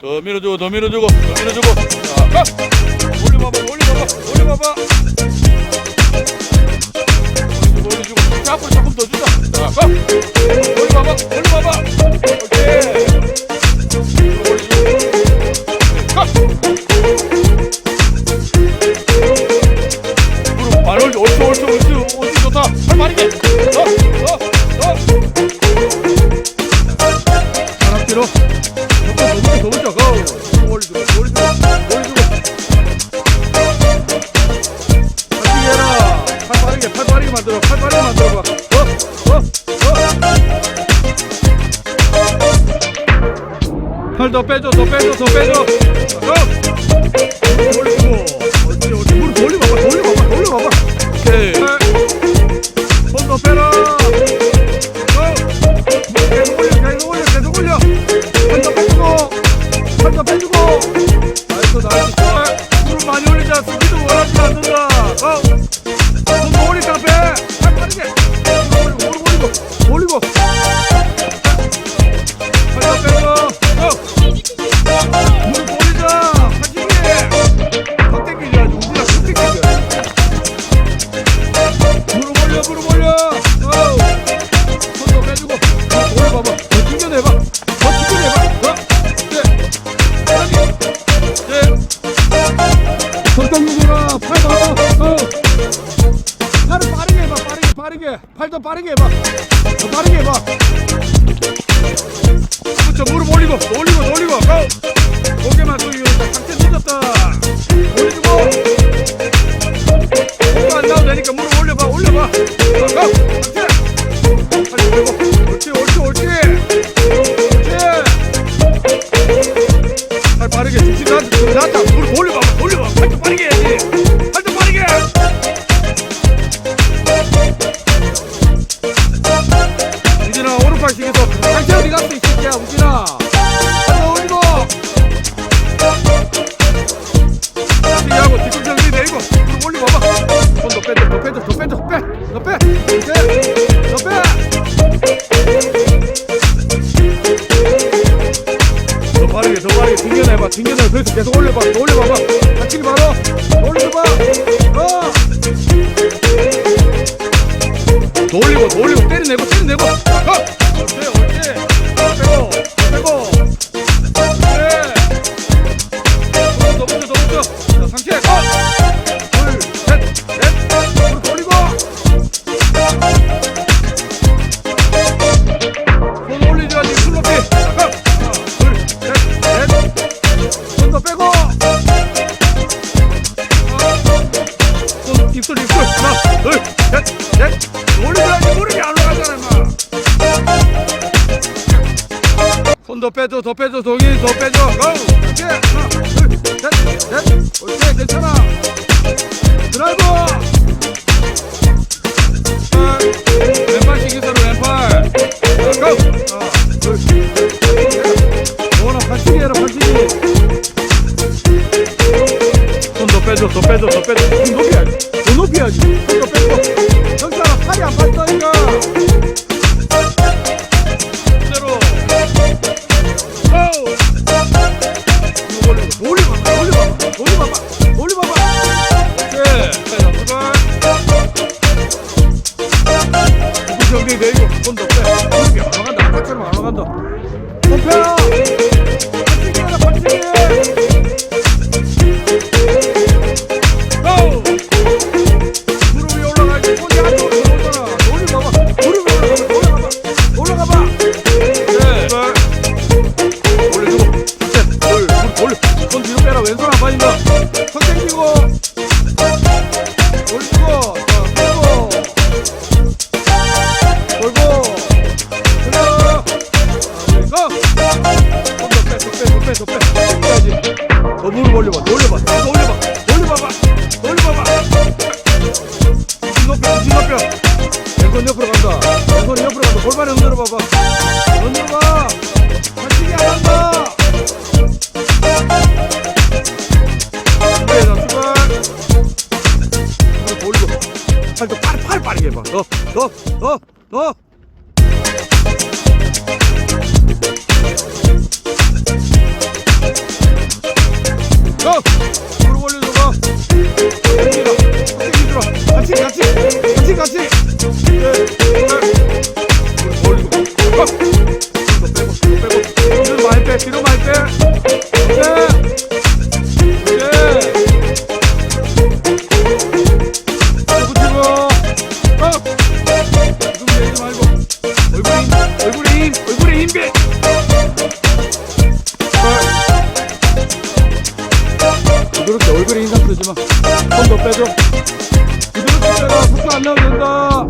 더 밀어주고 더 밀어주고 더 밀어주고. 자, 가! 올려봐봐 올려봐봐 올려봐봐. 올려주고 올려주고 자, 앞으로 조금 더 주자. 자, 올려봐봐 올려봐봐. 팔 더 빼줘 더 빼줘 더 빼줘 더! 올리고 빠르게 해봐. 더 빠르게 해봐. 그렇죠. 무릎 올리고 올리고 올리고. 고! 고개만 숙이고 상태 늦었다. 올리고. 공안 나도 되니까 무릎 올려봐 올려봐. 고! 빨리 등겨내봐 등겨내 그렇지 계속 올려봐 올려봐봐. 같이 바로 올려봐. 어. 돌리고 돌리고. 때려내고 때려내고. 좀 더 빼줘 더 빼줘 동이 더 빼줘. 고! 오케이. 하나 둘셋넷. 오케이 괜찮아. 드라이브 아. 간다 안 간다 안 간다 안 간다 대표! 벌칙이야 벌칙이야 좀 올려봐 올려봐 더 올려봐 올려봐봐 올려봐봐. 뒤높여 뒤높여 왼손 옆으로 간다. 왼손 옆으로 간다. 골반을 흔들어봐봐. 흔들어봐. 다치게 안 한다. 네, 그래서 출발. 아, 팔 올리고. 팔도 빠르 빠르 빠르게 해봐. 너너너너 어! 무릎 올려서 가. 힘들어. 힘들어. 같이, 같이. 같이, 같이. 같이+ 같이. 빼줘. 부드럽게 빼라. 속도 안 나면 된다.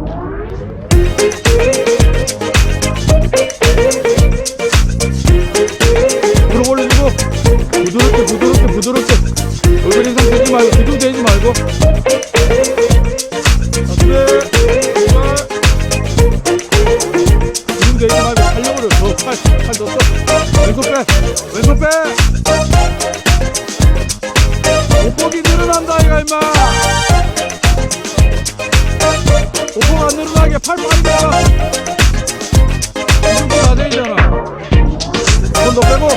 무릎 올려주고 부드럽게 부드럽게 부드럽게. 얼굴 인상 쓰지 말고 기둥 대지 말고. 기둥 대지 말고 살려버려. 너팔팔 넣었어 왼손 빼. 왼손 옷복 안 늘어나게 팔 빨리 내라 기둥 다 되잖아. 손더 빼고.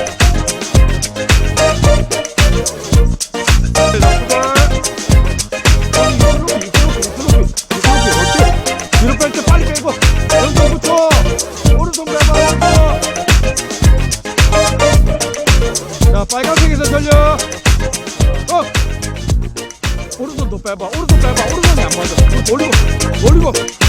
뒤로 뺄때 빨리 빼고 자 빨간색에서 전려 어? 오른손 더 빼봐. 오른손 빼봐. 오른손이 안 맞아. 올리고 올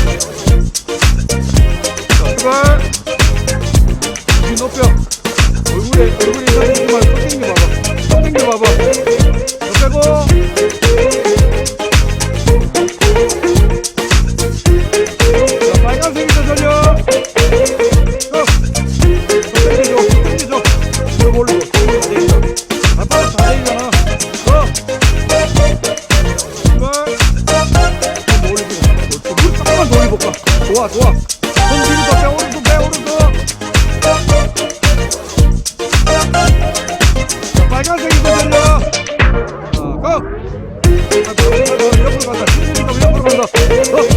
좋아 좋아 손 뒤로 더 빼오르고 빼오르고 빨간색이 거잖아 아, 고! 아, 고! 옆으로 간다. 옆으로 간다. 어?